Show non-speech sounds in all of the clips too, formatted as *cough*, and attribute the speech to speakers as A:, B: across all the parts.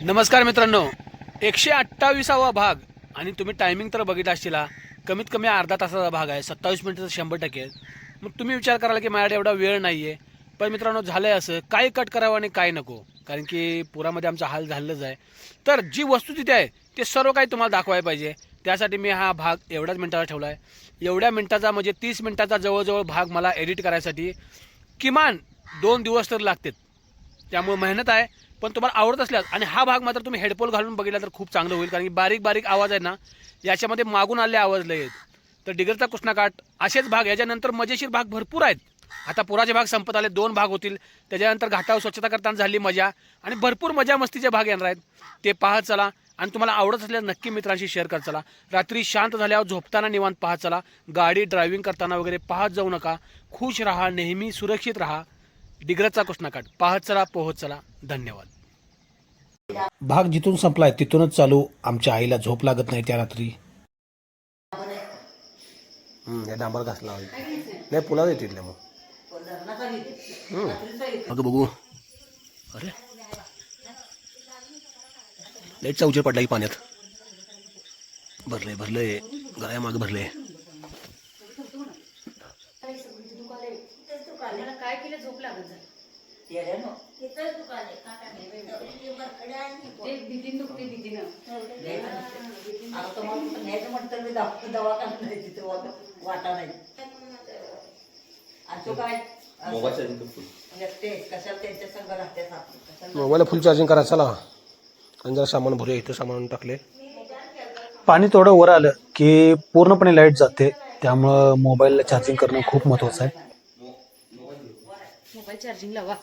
A: नमस्कार मित्रांनो. एकशे अठ्ठावीसावा भाग. आणि तुम्ही टायमिंग तर बघितला असतील कमीत कमी अर्धा तासाचा भाग आहे. सत्तावीस मिनिटाचा शंभर टक्के मग तुम्ही विचार कराल की माझ्याकडे एवढा वेळ नाही आहे पण मित्रांनो झालं आहे असं. काय कट करावं आणि काय नको. कारण की पुरामध्ये आमचा हाल झालेलाच आहे. तर जी वस्तू तिथे आहे ते सर्व काही तुम्हाला दाखवायला पाहिजे. त्यासाठी मी हा भाग एवढ्याच मिनिटाचा ठेवला आहे एवढ्या मिनिटाचा म्हणजे तीस मिनिटाचा जवळजवळ भाग मला एडिट करायसाठी किमान दोन दिवस तर लागतात. त्यामुळे मेहनत आहे. पण तुम्हाला आवडत असल्यास आणि हा भाग मात्र तुम्ही हेडफोन घालून बघितला तर खूप चांगलं होईल कारण की बारीक बारीक आवाज आहे ना याच्यामध्ये मागून आले आवाज लय आहेत. तर डिगरचा कृष्णाकाठ असेच भाग याच्यानंतर मजेशीर भाग भरपूर आहेत. आता पुराचे भाग संपत आले दोन भाग होतील. त्याच्यानंतर घाटावर स्वच्छता करताना झाली मजा आणि भरपूर मजा मस्तीचे भाग येणार आहेत. ते पाहत चला आणि तुम्हाला आवडत असल्यास नक्की मित्रांशी शेअर करत चला. रात्री शांत झाल्यावर झोपताना निवांत पाहत चला. गाडी ड्रायव्हिंग करताना वगैरे पाहत जाऊ नका. खुश राहा नेहमी सुरक्षित राहा. डिग्रजचा कृष्णाकाठ पाहत चला पोहत चला. धन्यवाद. भाग जिथून संपलाय तिथूनच चालू. आमच्या आईला झोप लागत नाही त्या रात्री. डांबर घासला नाही पुलाव येतील मग. अगं बघू. अरे. लाईटचा उजेड पडला की पाण्यात. भरलंय भरलंय. गळ्या मागं भरलंय.
B: मला काय केलं? झोप लागत झाली ते भीतीन दुखते भीतीनं
C: वाटा नाही. आणि तो काय? एकटे कशाला त्यांच्या संघ राहते कशाला
A: मोबाईल फुल चार्जिंग करा चला. आणि जरा सामान भरूया इथं सामान टाकले पाणी थोडं वर आलं की पूर्णपणे लाइट जाते. त्यामुळं मोबाईलला चार्जिंग करणं खूप महत्वाचं आहे.
B: मोबाईल चार्जिंग लावा.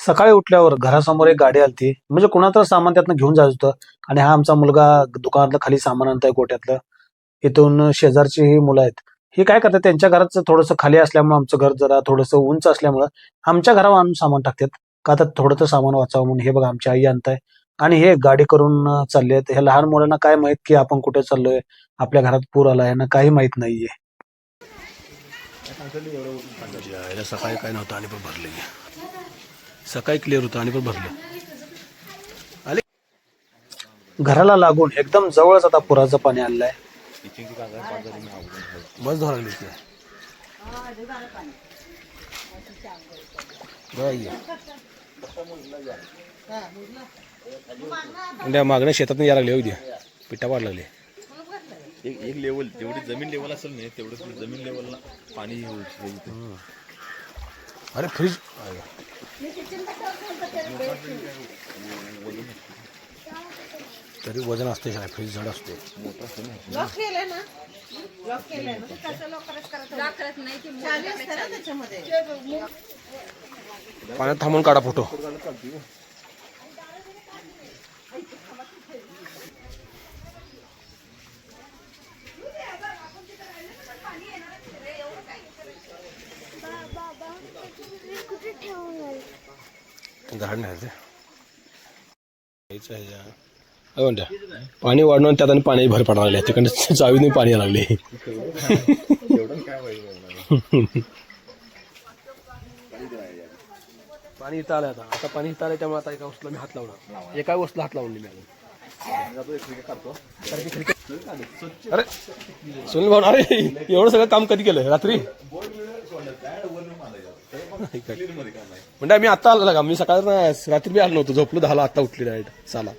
A: सकाळी उठल्यावर घरासमोर एक गाडी आलती. म्हणजे कुणाचं सामान त्यातनं घेऊन जायचं होतं. आणि हा आमचा मुलगा दुकानातलं खाली सामान आणताय गोट्यातलं इथून शेजारची ही मुलं आहेत. हे काय करतात? त्यांच्या घरात थोडंसं खाली असल्यामुळे आमचं घर जरा थोडंसं उंच असल्यामुळं आमच्या घरावर आणून सामान टाकतात. का तर थोडंसं सामान वाचावं म्हणून हे बघा आमची आई आणताय. आणि हे गाडी करून चालले आहेत ह्या लहान मुलांना काय माहीत की आपण कुठे चाललोय? आपल्या घरात पूर आला यांना काही माहीत नाहीये. सकाळी काय नव्हतं आणि पण भरले सकाळी क्लिअर होतं आणि पण भरलं. आले. घराला लागून एकदम जवळच आता पुराचं पाणी आलेलं आहे बस धरा लागली मागण्या शेतात यायला लागले उद्या पिठा वाढ लागले.
D: एक एक लेवल जेवढी जमीन लेवल असेल नाही तेवढं जमीन लेवलला पाणी होऊ-
A: अरे फ्रीज. तरी वजन असते काय फ्रीज जड असते पाण्यात थांबून काढा फोटो. झाड नाही म्हणत्या आहे पाणी वाढणं त्यात आणि पाणी भर पडायला लागले तिकडे चावीने पाणी लागले पाणी इथं आलं आता आता पाणी इथं आलं त्यामुळे आता एका वस्तूला मी हात लावणार एका वस्तूला हात लावून मी अरे सुनील भाऊ अरे एवढं सगळं काम कधी केलं रात्री म्हणजे मी आता आलो का मी सकाळ रात्री बी आलो नव्हतो झोपलो दहाला आता उठली डायरेक्ट साला.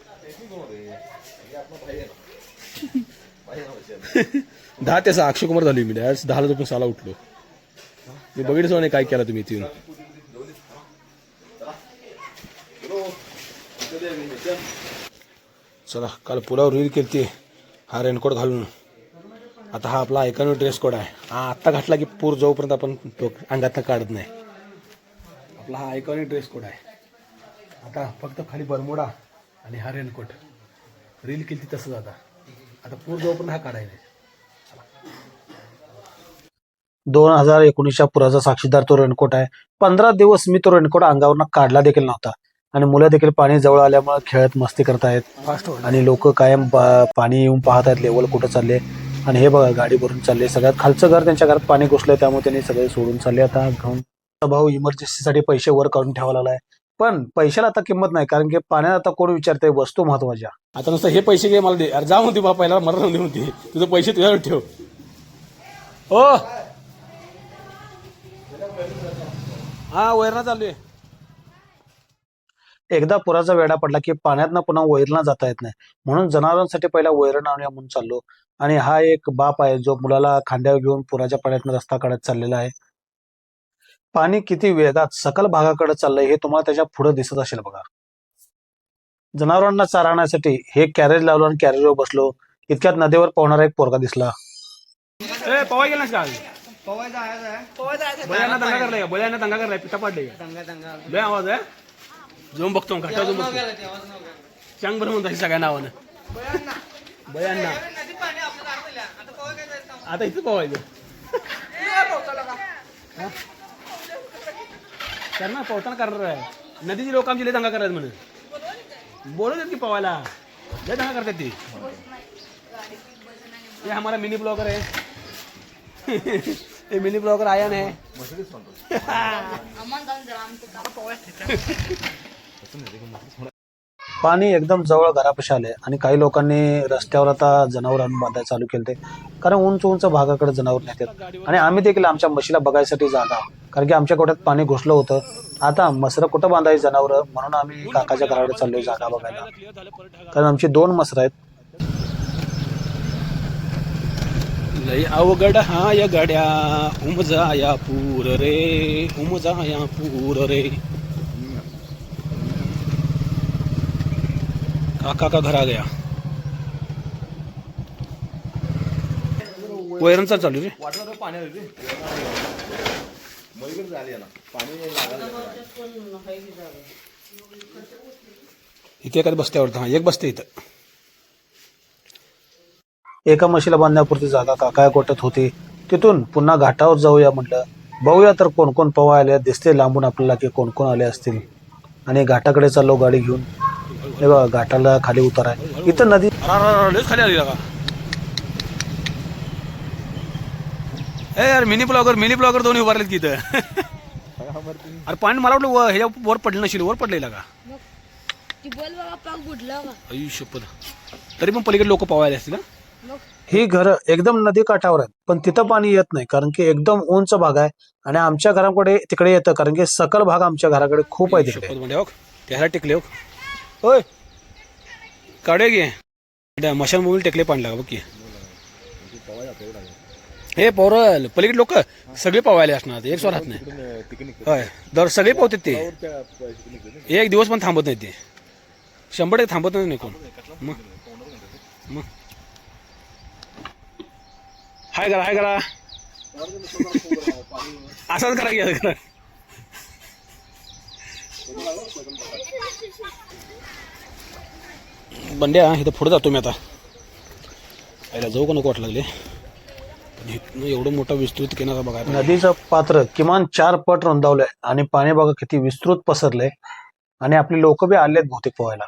A: *laughs* दहा ते सहा अक्षय कुमार झाली मी डायरेक्ट दहाला झोपून साला उठलो. मी बघितलं नाही काय केलं तुम्ही इथे येऊन चला काल पुलावर रील केली हा रेनकोट घालून. आता हा आपला ऐकून ड्रेस कोड आहे. हा आत्ता घातला की पूर जोपर्यंत आपण तो अंगातनं काढत नाही. आपला हा आयकॉनिक ड्रेस कोड आहे. आता फक्त खाली बरमुडा आणि हा रेनकोट. रील केली तसंच आता. आता पूर जोपर्यंत हा काढायला दोन हजार एकोणीसच्या पुराचा साक्षीदार तो रेनकोट आहे. पंधरा दिवस मी तो रेनकोट अंगावरनं काढला देखील नव्हता. आणि मुलं देखील पाणी जवळ आल्यामुळे खेळत मस्ती करतायत आणि लोक कायम पाणी येऊन पाहत आहेत लेवल कुठं चालले. आणि हे बघा गाडी भरून चालले. सगळ्यात खालचं घर त्यांच्या घरात पाणी घुसलंय त्यामुळे त्यांनी सगळे सोडून चालले. आता घेऊन भाऊ इमर्जन्सीसाठी पैसे वर काढून ठेवायला लागलाय. पण पैशाला आता किंमत नाही कारण की पाण्यात आता कोण विचारते वस्तू महत्त्वाच्या. आता नुसतं हे पैसे घे मला दे. अरे जा म्हणते बा पहिला मला दे. म्हणते तुझे पैसे तुझ्यावर ठेव. हो हा वैरणा चालू आहे एकदा पुराचा वेढा पडला की पाण्यातनं पुन्हा वैरणा जाता येत नाही. म्हणून जनावरांसाठी पहिला वैरण आणूया म्हणून चाललो. आणि हा एक बाप आहे जो मुलाला खांद्यावर घेऊन पुराच्या पाण्यातनं रस्ता काढत चाललेला आहे. पाणी किती वेगात सकल भागाकडे चाललंय हे तुम्हाला त्याच्या पुढे दिसत असेल बघा. जनावरांना चारा आणण्यासाठी हे कॅरेज लावलं आणि कॅरेजवर बसलो. इतक्यात नदीवर पोहणारा एक पोरगा दिसला. आवाज आहे बघतो चांग बरं सगळ्या नावानं. आता इथं पोवायचं त्यांना पोहताना करणार आहे. नदीची लोक आमची लय दंगा करायचं म्हणून. बोलत देत की पोवायला? लय दंगा करतात ती. हे आम्हाला मिनी ब्लॉगर आहे. ते मिनी ब्लॉगर आयान आहे. पाणी एकदम जवळ घरापाशी आले आणि काही लोकांनी रस्त्यावर आता जनावर आणून बांधायला चालू केले कारण उंच उंच भागाकडे जनावर नेतात. आणि आम्ही देखील आमच्या म्हशीला बघायसाठी जागा. कारण की आमच्या गोठ्यात पाणी घुसलं होतं. आता मसरं कुठं बांधायची जनावरं? म्हणून आम्ही काकाच्या घराकडे चाललो जागा बघायला. कारण आमची दोन मसरं आहेत. लय अवघड हा या गड्या. उमजाया पूर रे. उमजाया पूर रे. काका का घर आ गया? वैरणचा चालू रे.
D: वाटलं आलं रे मळीकडे झाली याला. पाणी
A: इथे एखादी बसत्यावर हा एक बसते इथं. एका म्हशीला बांधण्यापुरती जागा काका गोट्यात होती? तिथून पुन्हा घाटावर जाऊया म्हटलं. बघूया तर कोण कोण पवा आले दिसते लांबून आपल्याला की कोण कोण आले असतील. आणि घाटाकडे चाललो गाडी घेऊन. हे बघा घाटाला खाली उतार आहे. इथं नदी खाली आली का ए यार मिनी ब्लॉगर मिनी ब्लॉगर दोन्ही उभारलेत की इथं. अरे पाणी मला वाटलं व- ह्याच्या वर पडलं नशील वर पडलेलं का?
E: ती बोल बाबा पाक बुडला का
A: आयुष्यपद तरी पण पलीकडे लोक पवायला असतील ना
E: मग?
A: ही घरं एकदम नदी काठावर आहेत पण तिथं पाणी येत नाही कारण की एकदम उंच भाग आहे आणि आमच्या घराकडे तिकडे येतं कारण की सकल भाग आमच्या घराकडे खूप आहे तिकडे. त्याला टेकले हो. होय काढे घे. मशान मोबाईल टेकले पाणी लागा बघ की. हे पौरल पलीकडे लोक सगळे पवायला असणार एक स्वरात नाही. होय दर सगळे पावतात ते. एक दिवस पण थांबत नाही ते. शंभर टक्के थांबत नाही कोण. मग मग. हाय करा हाय करा. असाच करा की करा. बंड्या इथं पुढे जातो मी आता. आईला जाऊ का नको वाट लागले? एवढं मोठा विस्तृत किनारा बघा. नदीचं पात्र किमान चार पट रुंदावलंय आणि पाणी बघा किती विस्तृत पसरलंय. आणि आपले लोक बी आलेत बहुतेक पोहायला.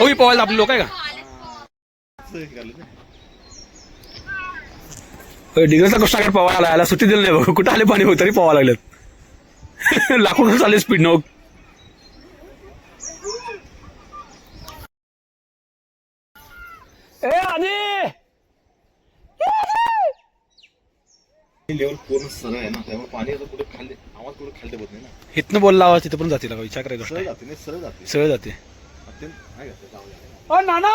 A: हो पोहायला आपले लोक आहे का? डिग्रसला कष्ट टाकत पवायला याला सुट्टी दिली नाही बघ. कुठं आले पाणी तरी पवा लागलेत. लाखो चालले स्पीड नो ए आधी
D: लेवल पूर्ण सरळ आहे ना त्यामुळे पाणी आता कुठे खाली आवाज कुठे खाली होत नाही ना.
A: इथनं बोलला आवाज तिथं पण जाते का विचार करायचा
D: सरळ जाते नाही सरळ जाते.
A: सरळ जाते.
D: अत्यंत नाही.
A: ओ नाना!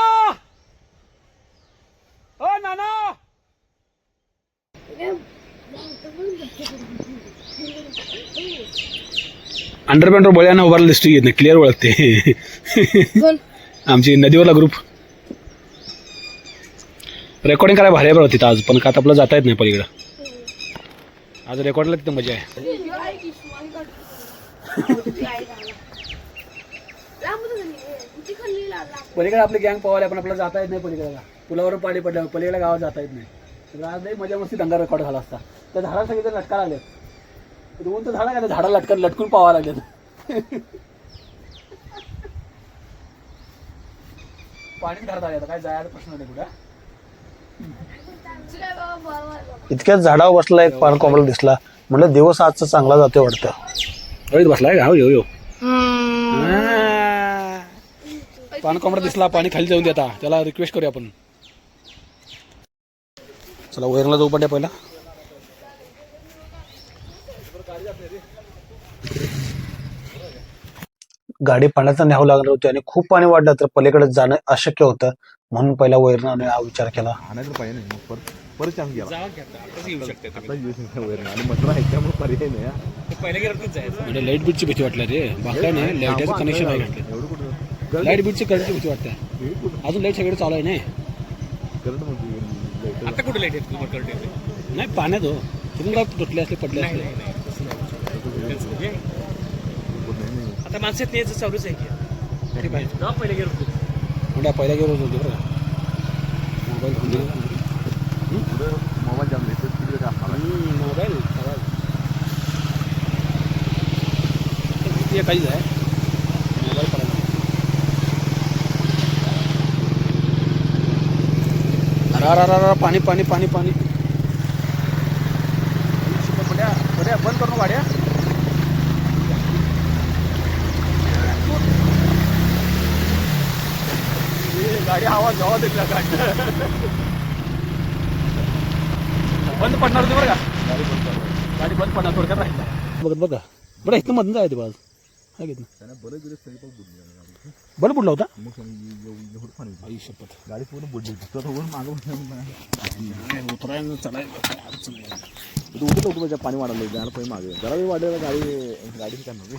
A: ओ नाना! अंडरपॅन्ट बळ्यानं उभारला दिसतो येत नाही क्लिअर ओळखते.
E: कोण
A: आमची नदीवरला ग्रुप रेकॉर्डिंग करायला भारी आहे बरं तिथं आज पण का आता आपलं जाता येत नाही पलीकडं. आज रेकॉर्डला तिथं मजा आहे. पलीकडे आपली गँग पवायला पण आपल्याला जाता येत नाही पलीकडे. पुलावरून पाणी पडलं पलीकडे गावात जाता येत नाही. आज नाही मजा मस्ती दंगा रेकॉर्ड झाला असता. त्या झाडा सगळे लटका लागले दोन तर झाडा काय झाडा लटकन लटकून पावा लागले पाणी धरता आता. काय जायला प्रश्न नाही कुठं. इतक्याच झाडावर बसला एक पान कोंबडा दिसला. म्हटलं दिवस आजचा चांगला जातोय वाटतं. बसलाय का? हो यो यो पान कोंबडा दिसला पाणी खाली जाऊन देता त्याला रिक्वेस्ट करूया आपण. चला वैरणला जाऊ पड्या पहिला.
F: गाडी पाण्याचा न्यावं लागणार होती आणि खूप पाणी वाढलं तर पलीकडे जाणं अशक्य होतं. म्हणून पहिला वैरणाने हा विचार केला.
D: नाही परत चान्स गेला आता येऊ शकते वैरण. आणि मटर आहे त्यामुळे पर्याय नाही हा.
A: म्हणजे लाइट बीटची भीती वाटल्या रे. बाकी नाही लाईटाचं कनेक्शन आहे
D: एवढं कुठं?
A: लाइट बीटची करंटची भीती वाटते. अजून लाइट सगळे चालू आहे नाही
D: करत म्हणतो
G: आता कुठे लाइट येत तुम्हाला करंट येते
A: नाही पाण्यात हो. तिथून काय तुटले असले पडले असले.
G: आता माणसात यायचं चालूच आहे की? जा पहिले गेलो. तू
A: म्हणजे पहिल्या गेलो होतो बरं मोबाईल दिला
D: मोबाईल जाम
A: काहीच आहे मोबाईल पडायला अरे अरे अरे अरे पाणी पाणी पाणी पाणी. बड्या बड्या बंद करून गाड्या. गाडी आवाज आवाज देतला बंद पडणार होती बरं का? गाडी बंद पडणार थोडक्यात राहिला बघत बघा बरं इथं मधून जायचं बाज हा घेत
D: त्यानं बरं गेलं तरी पण बुडली गाडी.
A: बरं पुढला होता?
D: मग समज एवढं एवढं पाणी होतं.
A: आई शपथ.
D: गाडी पूर्ण बुडली होती. तो आता वर मागं
A: उतरायला आहे.
D: उठत होतं म्हणजे पाणी वाढलं जायला पाहिजे मागे. जरा वेळ वाढलेलं गाडी गाडी काय नव्हती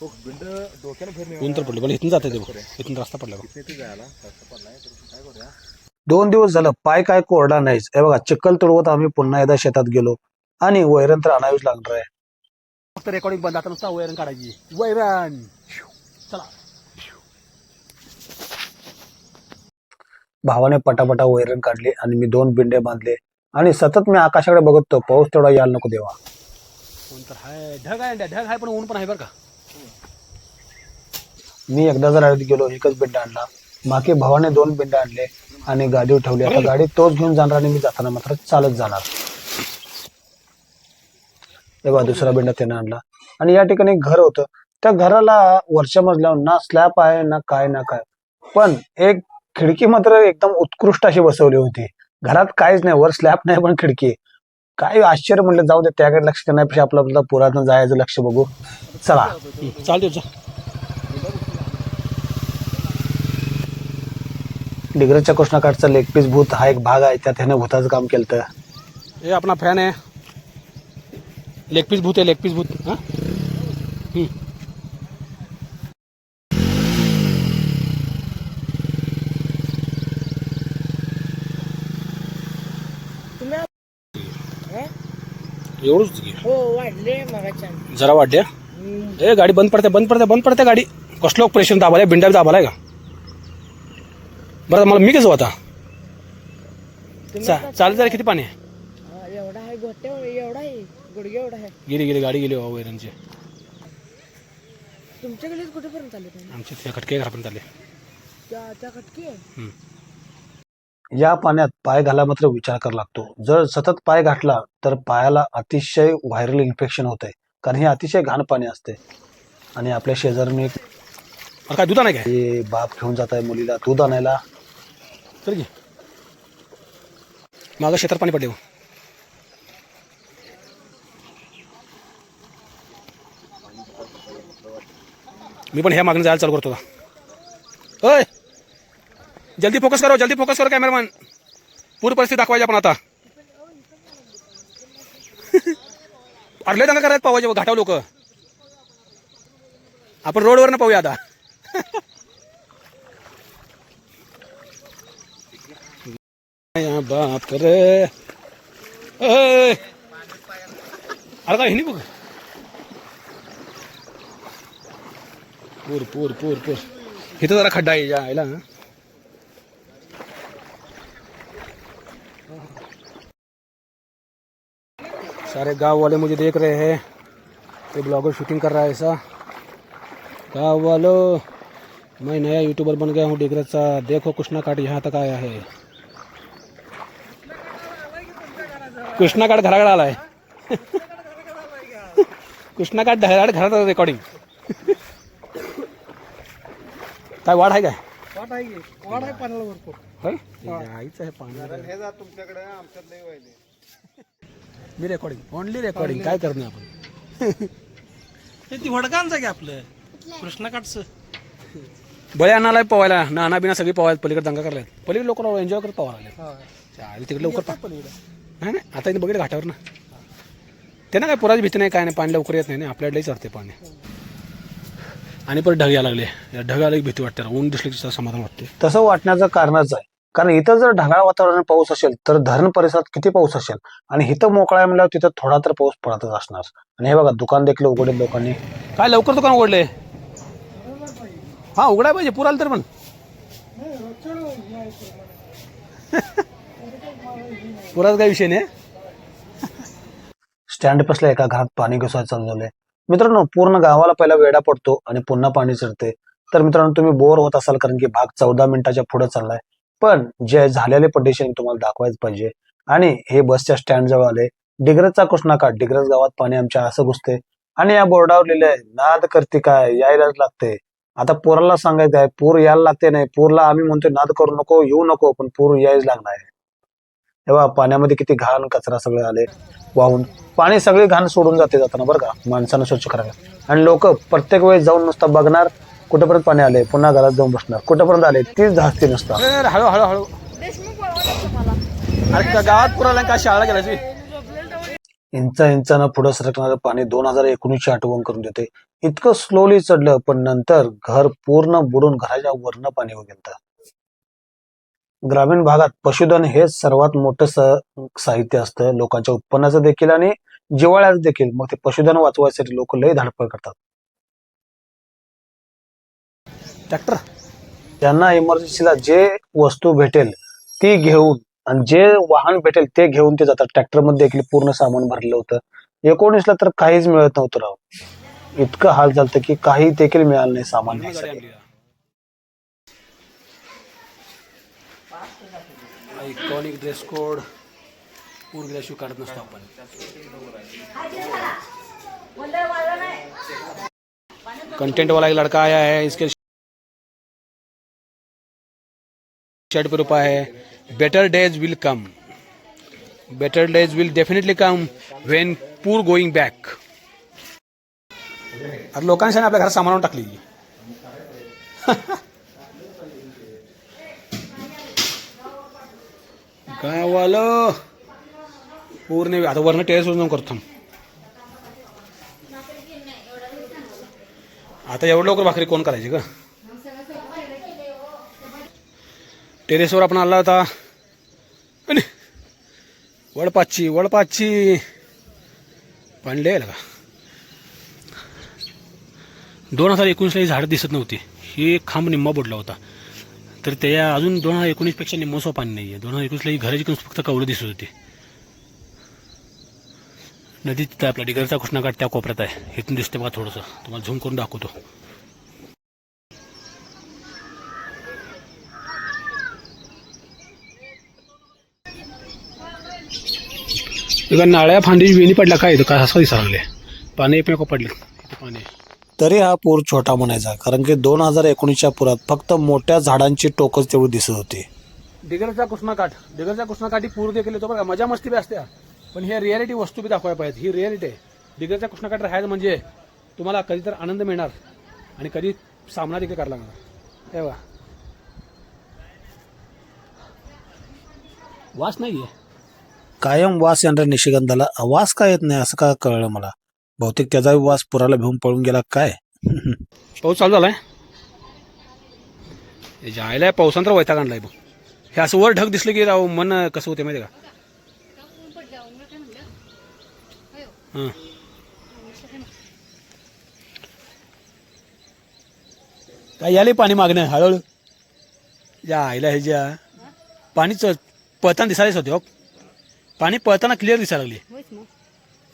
D: हो बिंड डोक्याला फिरणे
A: ऊन तर पडलं. पण इथून जाते ते बघ. इथून रस्ता पडला बघ.
D: इथे जायला. रस्ता पडलाय तर काय करूया?
F: दोन दिवस झालं पाय काय कोरडा नाहीच. हे बघा चिखल तुडवत आम्ही पुन्हा एकदा शेतात गेलो. आणि वैरण तर आणावीच लागणार आहे.
A: फक्त रेकॉर्डिंग बंद आता नुसता वैरण काढायची. वैरण! चला.
F: भावाने पटापटा वैरण काढली आणि मी दोन बिंडे बांधले. आणि सतत मी आकाशाकडे बघतो पाऊस तेवढा यायला नको देवा.
A: ऊन तर हाय. ढग आहे ढग आहे पण ऊन पण आहे बरं का.
F: मी एकदा जर आळीत गेलो एकच बिंड आणला. मागे भावाने दोन बिंड आणले. आणि गाडीवर ठेवली. आता गाडी तोच घेऊन जाणार आणि मी जाताना मात्र चालत जाणार. तेव्हा दुसरा बिंडा त्याने आणला. आणि या ठिकाणी घर होतं. त्या घराला वरच्या मजल्यावर ना स्लॅब आहे ना काय ना काय. पण एक खिडकी मात्र एकदम उत्कृष्ट अशी बसवली होती. घरात काहीच नाही वर स्लॅब नाही पण खिडकी. काय आश्चर्य म्हटलं जाऊ दे त्याकडे लक्ष देण्यापेक्षा आपलं आपलं पुरातन जायचं लक्ष बघू. चला.
A: चालते
F: डिग्रजच्या कृष्णाकाठचा लेग पीस भूत हा एक भाग आहे त्यात ह्याने भूताचं काम केलं
A: हे अपना फॅन है लेग पीस भूत है लेग पीस भूत. हाँ? हम्म. एवढंच.
E: हो वाढले मगाच्या.
A: जरा वाढल्या ए गाडी बंद पडते बंद पडते बंद पडते गाडी. कसलं प्रेशर दाबालाय बिंडा दाबालाय का? बरं मला मी कसं आता चा चालेल जरा किती पाणी आहे?
E: एवढा आहे गोटे एवढा आहे गुडघे एवढा आहे.
A: गेली गेली गाडी गेली वैरणची.
E: तुमच्याकडेच कुठेपर्यंत आले तुम्ही?
A: आमचे ते खटके घरापर्यंत आले
E: त्या त्या खटकी? आहे
A: हम्म.
F: या पाण्यात पाय घाला मात्र विचार करावा लागतो. जर सतत पाय घातला तर पायाला अतिशय व्हायरल इन्फेक्शन होत आहे कारण हे अतिशय घाण पाणी असते. आणि आपल्या शेजारून एक
A: अरे काय दुधा नाही काय
F: हे बाप घेऊन जात आहे मुलीला. दूध आणायला
A: चल घे. माझं शेतात पाणी पडले हो. मी पण ह्या मागणी जायला चालू करतो होय ओय! जल्दी फोकस करो जल्दी फोकस करो कॅमेरामॅन पूर्ण परिस्थिती दाखवायची आपण आता. *laughs* अडले दंगा करायला पावायचे घाटाव लोक. आपण रोडवर ना पाहूया आता. *laughs* बाप रे अरे काय हे नाही बघ पूर पूर पूर। पूर इथं जरा खड्डा आहे या आयला सारे गाँव वाले मुझे देख रहे हैं। ये ब्लॉगर शूटिंग कर रहा है ऐसा। गाँव वालों, मैं नया यूट्यूबर बन गया हूँ डिग्रज सा देखो कृष्णा काट यहाँ तक आया है। कृष्णा काट घराकडे आलाय. कृष्णा काट घराकडे घरात रेकॉर्डिंग काय वाढ आहे काय?
E: वाट आहे की? वाट आहे पाण्याला भरपूर.
A: होय? आईचं आहे पाणी मी रेकॉर्डिंग ओनली रेकॉर्डिंग काय करणार आपण?
G: ती वडकांचं की आपलं? कृष्णाकाठचं
A: बळ्या अन्नाला पवायला नाना बिना सगळी पवायला पलीकडे दंगा करायला पलीकडे लोक एन्जॉय करत पवा लागले चालेल तिकडे लवकर पा. नाही नाही आता इथे बघितलं घाटावर ना. त्यांना काय पुराची भीती नाही काय नाही पाणी लवकर येत नाही ना आपल्याकडे चढते पाणी. आणि परत ढग यायला लागले. या ढग आला की भीती वाटते ऊन दिसले की समाधान वाटते.
F: तसं वाटण्याचं कारणच आहे. कारण इथं जर ढगाळ वातावरण पाऊस असेल तर धरण परिसरात किती पाऊस असेल? आणि इथं मोकळा म्हणल्यावर तिथं थोडा तर पाऊस पडतच असणार. आणि हे बघा दुकान देखील उघडेल लोकांनी.
A: काय लवकर दुकान उघडले? हा उघडाय पाहिजे पुराला तर पण. पुराच काय विषय नाही
F: स्टँड पसल्या एका घरात पाणी घुसायला चालू झालंय मित्रांनो पूर्ण गावाला पहिला वेडा पडतो आणि पुन्हा पाणी चढते तर मित्रांनो तुम्ही बोर होत असाल कारण की भाग चौदा मिनिटाच्या पुढे चाललाय. पण जे झालेले पंडिशन तुम्हाला दाखवायच पाहिजे. आणि हे बसच्या स्टँड जवळ आले डिग्रजचा कृष्णाकाठ डिग्रज गावात पाणी आमच्या असं घुसते आणि या बोर्डावर लिहिलंय नाद करते काय? यायलाच लागते आता पोराला सांगायचं आहे पूर यायला लागते नाही. पूरला आम्ही म्हणतोय नाद करू नको येऊ नको पण पूर यायच लागणार आहे. तेव्हा पाण्यामध्ये किती घाण कचरा सगळे आले वाहून पाणी सगळी घाण सोडून जाते जाताना बरं का माणसानं स्वच्छ करायला. आणि लोक प्रत्येक वेळेस जाऊन नुसतं बघणार कुठेपर्यंत पाणी आले पुन्हा घरात जाऊन बसणार कुठेपर्यंत आले तीच धास्ती नुसतं.
A: हळू हळू हळू. गावात पुराला काय शाळा गेल्याची
F: इंचा इंचानं पुढे सरकणारं पाणी दोन हजार एकोणीसची आठवण करून देते. इतकं स्लोली चढलं पण नंतर घर पूर्ण बुडून घराच्या वरनं पाणी गेलं ग्रामीण भागात पशुधन हे सर्वात मोठं स- साहित्य असतं. लोकांच्या उत्पन्नाचं देखील आणि जिवाळ्याचं देखील. मग ते पशुधन वाचवायसाठी लोक लय धाडपळ करतात.
A: ट्रॅक्टर
F: त्यांना इमर्जन्सीला जे वस्तू भेटेल ती घेऊन आणि जे वाहन भेटेल ते घेऊन ते जातात. ट्रॅक्टरमध्ये देखील पूर्ण सामान भरलं होतं. एकोणीसला तर काहीच मिळत नव्हतं राव. इतकं हाल झालं की काही देखील मिळालं नाही सामान
A: आयकॉनिक ड्रेस कोड पूर गेल्याशिवाय काढत नसतो आपण. कंटेंट वाला एक लड़का आया है, इसके शर्ट पे रुपा है। Better days will come better days will definitely come when poor going back आता लोकांनी आपल्या घरात सामान आणून टाकली. *laughs* काय वालं पूर्ण आता वरनं टेरेसवर जाऊन करतो आता एवढं लवकर भाकरी कोण करायची का टेरेसवर आपण आला होता वडपाची वडपाची. पाणी लय का? दोन हजार एकोणीसला ही झाडं दिसत नव्हती. ही खांब निम्मा बुडला होता. तर ते अजून दोन हजार एकोणीसपेक्षा निम्मोसं पाणी नाही आहे दोन हजार एकोणीसला ही घराची फक्त कवडं दिसत होती. नदी तिथं आपला डिगरचा कृष्णाघाट त्या कोपऱ्यात आहे. इथून दिसते बघा थोडंसं. तुम्हाला झूम करून दाखवतो. एका नाळ्या फांदी वेणी पडला काय इथं? काय असं दिसा लागले पाणी एकमेक पडले. पाणी
F: तरी हा पूर छोटा म्हणायचा कारण की दोन हजार एकोणीसच्या पुरात फक्त मोठ्या झाडांची टोकच तेवढी दिसत होती.
A: डिगरचा कृष्णाकाठ डिगरचा कृष्णाकाठी पूर देखील येतो बघा मजा मस्ती बी असते पण हे रियालिटी वस्तू बी दाखवायला पाहिजे ही रियालिटी आहे. डिगरचा कृष्णाकाठ राहायचं म्हणजे तुम्हाला कधी तर आनंद मिळणार आणि कधी सामना देखील करायला लागणार. हे बघा. वास नाही आहे
F: कायम वास येणाऱ्या निशिगंधाला वास का येत नाही असं का कळलं मला? बहुतेक त्याचा वास पुराला भिवून पळून गेला काय?
A: पाऊस चालू झालाय. हे जायला पावसानंतर वैताग आणलाय बघ. हे असं वर ढग दिसलं की राव मन कसं होते माहिती का? हां. काय याले पाणी मागणं हळूहळू? या आईला हे ज्या पाणी च- पळताना दिसायलाच होते हो. पाणी पळताना क्लिअर दिसायला लागली.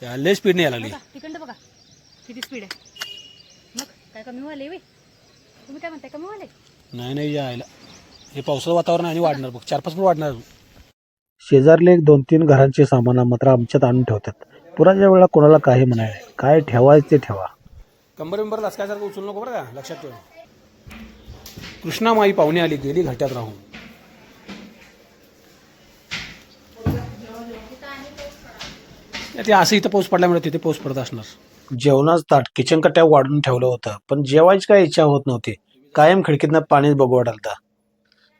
A: या लय स्पीड नाही यायला लागली.
B: बघा तिकडं बघा. किती स्पीड आहे. मग काय कमी व्हायला वे तुम्ही काय म्हणताय कमी व्हायला
A: नाही नाही या आईला हे पावसाचं वातावरण आणि वाढणार बघ. चार पाच फूट वाढणार.
F: शेजारले एक दोन तीन घरांची सामान मात्र आमच्यात आणून ठेवतात. पुराच्या वेळेला कोणाला काही म्हणाय काय ठेवायचं ते ठेवा.
A: कंबर बिंबर लसकायसारखं उचलू नको बरं का? लक्षात ठेव. कृष्णामाई पाहुणे आली गेली घाट्यात राहून. ते असं इथं पाऊस पडल्यामुळे तिथे पाऊस पडत असणार.
F: जेवणाच ताट किचन कट्ट्या वाढून ठेवलं होतं पण जेवायची काही इच्छा होत नव्हती. कायम खिडकीतनं पाणीच बघू वाटालता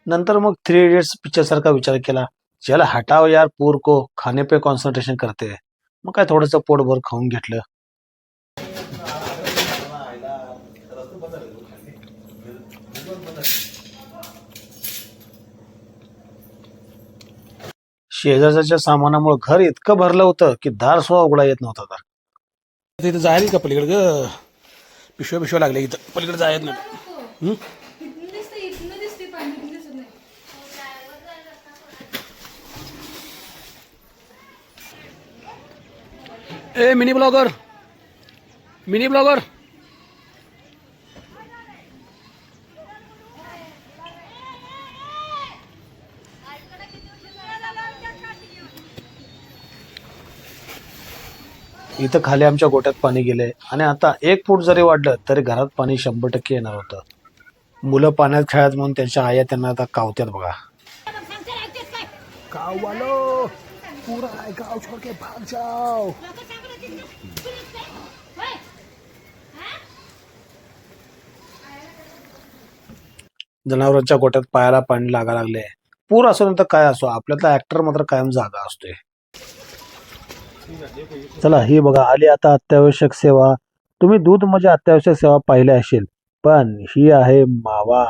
F: नंतर मग थ्री इडियट्स पिक्चर सारखा विचार केला ज्याला हटाव यार पूर को खाणे पे कॉन्सन्ट्रेशन करते. मग काय थोडंसं पोटभर खाऊन घेतलं. शेजारच्या सामानामुळे घर इतकं भरलं होतं की दार सुद्धा उघडा येत नव्हता दार.
A: तिथं जायला का पलीकडे? ग पिशव्या पिशव्या लागल्या इथं. पलीकडे जायत नाही. A mini blogger. Mini blogger.
F: इथं खाली आमच्या गोट्यात पाणी गेले आणि आता एक फूट जरी वाढलं तरी घरात पाणी शंभर टक्के येणार होतं. मुलं पाण्यात खेळत म्हणून त्यांच्या आया त्यांना आता कावत्यात बघा. जनावरांच्या गोट्यात पायाला पाणी लागा लागले पूर असो नंतर काय असो आपल्यातला ऍक्टर मात्र कायम जागा असतोय. चला ही बघा आली आता अत्यावश्यक सेवा. तुम्ही दूध म्हणजे अत्यावश्यक सेवा पाहिल्या असेल पण ही आहे मावा.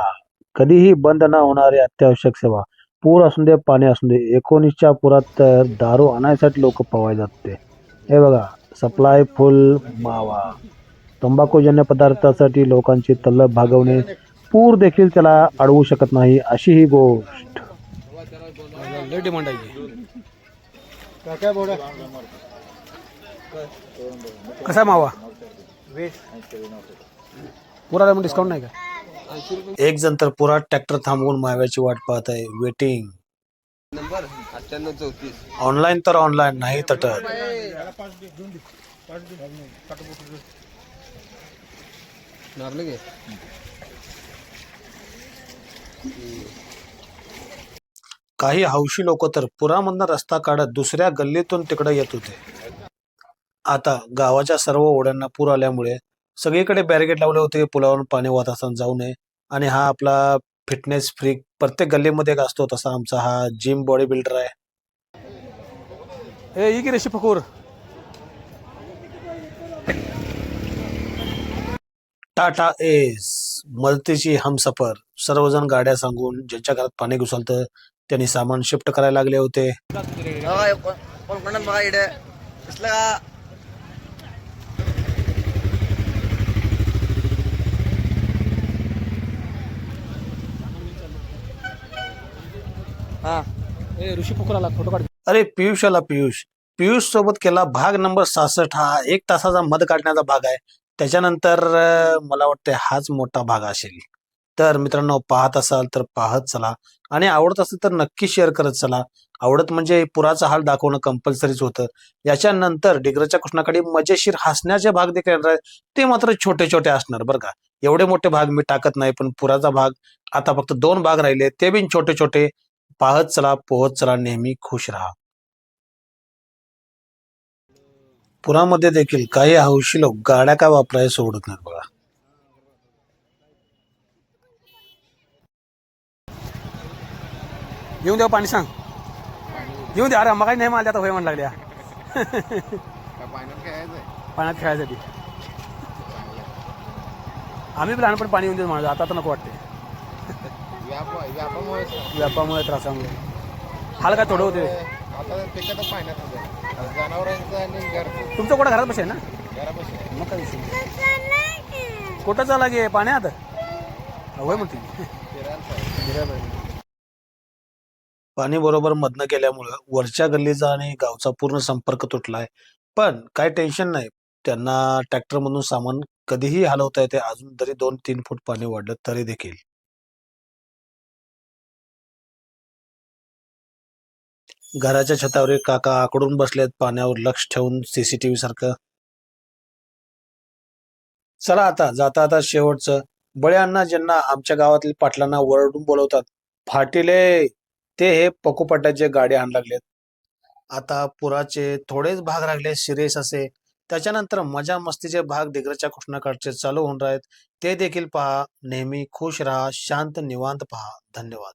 F: कधीही बंद न होणारी अत्यावश्यक सेवा. पूर असून दे पाणी असून दे. एकोणीसच्या पुरात तर दारू आणायसाठी लोक पवाय जाते. हे बघा सप्लाय फुल मावा. तंबाखूजन्य पदार्थासाठी लोकांची तल्लब भागवणे. पूर देखील त्याला अडवू शकत नाही अशी ही गोष्ट.
A: लय डिमांड आहे. कसा मावा? पुरा डिस्काउंट नाही का?
F: एक जण तर पुरा ट्रॅक्टर थांबवून माव्याची वाट पाहत आहे. वेटिंग ऑनलाईन तर ऑनलाईन नाही तटत. काही हौशी लोक तर पुरामधनं रस्ता काढत दुसऱ्या गल्लीतून तिकडे येत होते. आता गावाच्या सर्व ओढ्यांना पूर आल्यामुळे सगळीकडे बॅरिगेट लावले होते. की पुलावरून पाणी वाहत असताना जाऊ नये. आणि हा आपला फिटनेस फ्रीक प्रत्येक गल्लीमध्ये एक असतो तसा आमचा हा जिम बॉडी बिल्डर आहे.
A: ए ही की रेशी फकूर?
F: टाटा एस मदतीची हमसफर. सर्वजण गाड्या सांगून ज्यांच्या घरात पाणी घुसलतं त्यांनी सामान शिफ्ट करायला लागले होते.
A: ए ऋषी आला फोटो काढ.
F: अरे पियुष आला पियुष. पियुष सोबत केला भाग नंबर सहासष्ट हा एक तासाचा मध काढण्याचा भाग आहे. त्याच्यानंतर अं, मला वाटतं हाच मोठा भाग असेल. तर मित्रांनो पाहत असाल तर पाहत चला. आणि आवडत असेल तर नक्की शेअर करत चला. आवडत म्हणजे पुराचा हाल दाखवणं कंपल्सरीच होतं. याच्यानंतर डिग्रजच्या कृष्णाकडे मजेशीर हसण्याचे भाग देखील येणार आहेत. ते मात्र छोटे छोटे असणार बरं का. एवढे मोठे भाग मी टाकत नाही पण पुराचा भाग आता फक्त दोन भाग राहिले ते बिन छोटे छोटे. पाहत चला पोहत चला नेहमी खुश राहा. पुरामध्ये देखील काही हौशी लोक गाड्या काय वापरायला सोडत नाहीत बघा.
A: येऊन द्या पाणी सांग. येऊन द्या अरे मग नाही मला आता होय म्हणून लागल्या. पाण्यात खेळायसाठी. आम्ही लहानपण पाणी येऊन देऊ म्हणतो आता तर नको वाटते व्यापामुळे त्रासामुळे हाल काय थोडं होते? तुमचं कुठं घरात बसेल ना? मग काय विषय? नाही. कुठं चाला गे पाण्यात? होय म्हणते.
F: पाणी बरोबर मधनं गेल्यामुळं वरच्या गल्लीचा आणि गावचा पूर्ण संपर्क तुटलाय. पण काय टेन्शन नाही. त्यांना ट्रॅक्टर मधून सामान कधीही हलवता येते. अजून तरी दोन तीन फूट पाणी वाढलं तरी देखील. घराच्या छतावर एक काका आकडून बसलेत पाण्यावर लक्ष ठेवून सीसीटीव्ही सारखं. चला आता जाता आता शेवटचं. बळ्यांना ज्यांना आमच्या गावातील पाटलांना वरडून बोलवतात फाटीले! ते हे पकुपट्ट्याचे गाडी आण लागलेत. आता पुराचे थोडेच भाग राहिले सिरियस असे. त्याच्यानंतर मजा मस्तीचे भाग दिग्रच्या कृष्णाकडचे चालू होऊन राहत ते देखील पहा नेहमी खुश राहा शांत निवांत पहा. धन्यवाद.